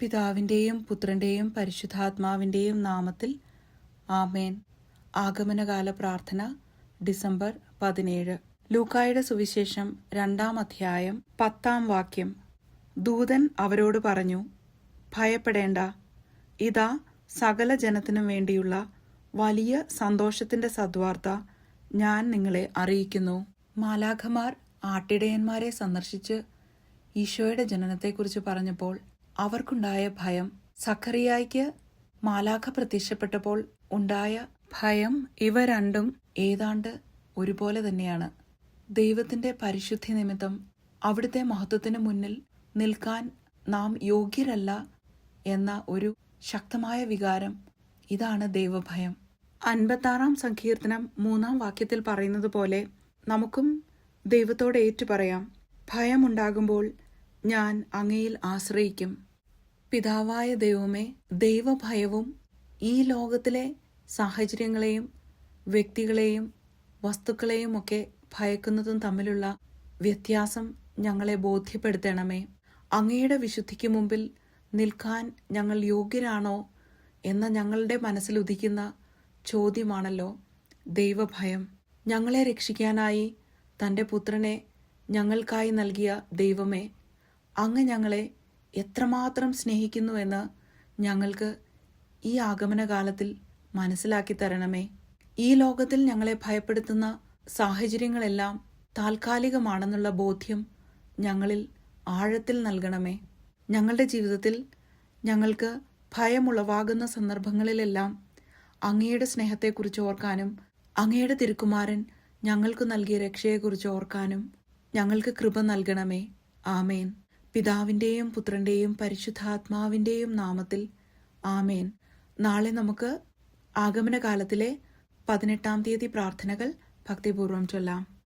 പിതാവിന്റെയും പുത്രന്റെയും പരിശുദ്ധാത്മാവിന്റെയും നാമത്തിൽ ആമേൻ. ആഗമനകാല പ്രാർത്ഥന ഡിസംബർ പതിനേഴ്. ലൂക്കായുടെ സുവിശേഷം രണ്ടാം അധ്യായം പത്താം വാക്യം. ദൂതൻ അവരോട് പറഞ്ഞു ഭയപ്പെടേണ്ട. ഇതാ സകല ജനത്തിനും വേണ്ടിയുള്ള വലിയ സന്തോഷത്തിന്റെ സദ്വാർത്ത ഞാൻ നിങ്ങളെ അറിയിക്കുന്നു. മാലാഖമാർ ആട്ടിടയന്മാരെ സന്ദർശിച്ച് ഈശോയുടെ ജനനത്തെക്കുറിച്ച് പറഞ്ഞപ്പോൾ അവർക്കുണ്ടായ ഭയം സഖറിയായിക്ക് മാലാഖ പ്രത്യക്ഷപ്പെട്ടപ്പോൾ ഉണ്ടായ ഭയം ഇവ രണ്ടും ഏതാണ്ട് ഒരുപോലെ തന്നെയാണ്. ദൈവത്തിന്റെ പരിശുദ്ധി നിമിത്തം അവിടുത്തെ മഹത്വത്തിന് മുന്നിൽ നിൽക്കാൻ നാം യോഗ്യരല്ല എന്ന ഒരു ശക്തമായ വികാരം ഇതാണ് ദൈവഭയം. അൻപത്താറാം സങ്കീർത്തനം മൂന്നാം വാക്യത്തിൽ പറയുന്നത് പോലെ നമുക്കും ദൈവത്തോട് ഏറ്റുപറയാം. ഭയമുണ്ടാകുമ്പോൾ ഞാൻ അങ്ങയിൽ ആശ്രയിക്കും. പിതാവായ ദൈവമേ ദൈവഭയവും ഈ ലോകത്തിലെ സാഹചര്യങ്ങളെയും വ്യക്തികളെയും വസ്തുക്കളെയും ഒക്കെ ഭയക്കുന്നതും തമ്മിലുള്ള വ്യത്യാസം ഞങ്ങളെ ബോധ്യപ്പെടുത്തണമേ. അങ്ങയുടെ വിശുദ്ധിക്ക് മുമ്പിൽ നിൽക്കാൻ ഞങ്ങൾ യോഗ്യരാണോ എന്ന ഞങ്ങളുടെ മനസ്സിൽ ഉദിക്കുന്ന ചോദ്യമാണല്ലോ ദൈവഭയം. ഞങ്ങളെ രക്ഷിക്കാനായി തന്റെ പുത്രനെ ഞങ്ങൾക്കായി നൽകിയ ദൈവമേ അങ്ങ് ഞങ്ങളെ എത്രമാത്രം സ്നേഹിക്കുന്നുവെന്ന് ഞങ്ങൾക്ക് ഈ ആഗമനകാലത്തിൽ മനസ്സിലാക്കി തരണമേ. ഈ ലോകത്തിൽ ഞങ്ങളെ ഭയപ്പെടുത്തുന്ന സാഹചര്യങ്ങളെല്ലാം താൽക്കാലികമാണെന്നുള്ള ബോധ്യം ഞങ്ങളിൽ ആഴത്തിൽ നൽകണമേ. ഞങ്ങളുടെ ജീവിതത്തിൽ ഞങ്ങൾക്ക് ഭയമുളവാകുന്ന സന്ദർഭങ്ങളിലെല്ലാം അങ്ങയുടെ സ്നേഹത്തെക്കുറിച്ച് ഓർക്കാനും അങ്ങയുടെ തിരുക്കുമാരൻ ഞങ്ങൾക്ക് നൽകിയ രക്ഷയെക്കുറിച്ച് ഓർക്കാനും ഞങ്ങൾക്ക് കൃപ നൽകണമേ. ആമേൻ. പിതാവിന്റെയും പുത്രന്റെയും പരിശുദ്ധാത്മാവിന്റെയും നാമത്തിൽ ആമേൻ. നാളെ നമുക്ക് ആഗമനകാലത്തിലെ പതിനെട്ടാം തീയതി പ്രാർത്ഥനകൾ ഭക്തിപൂർവം ചൊല്ലാം.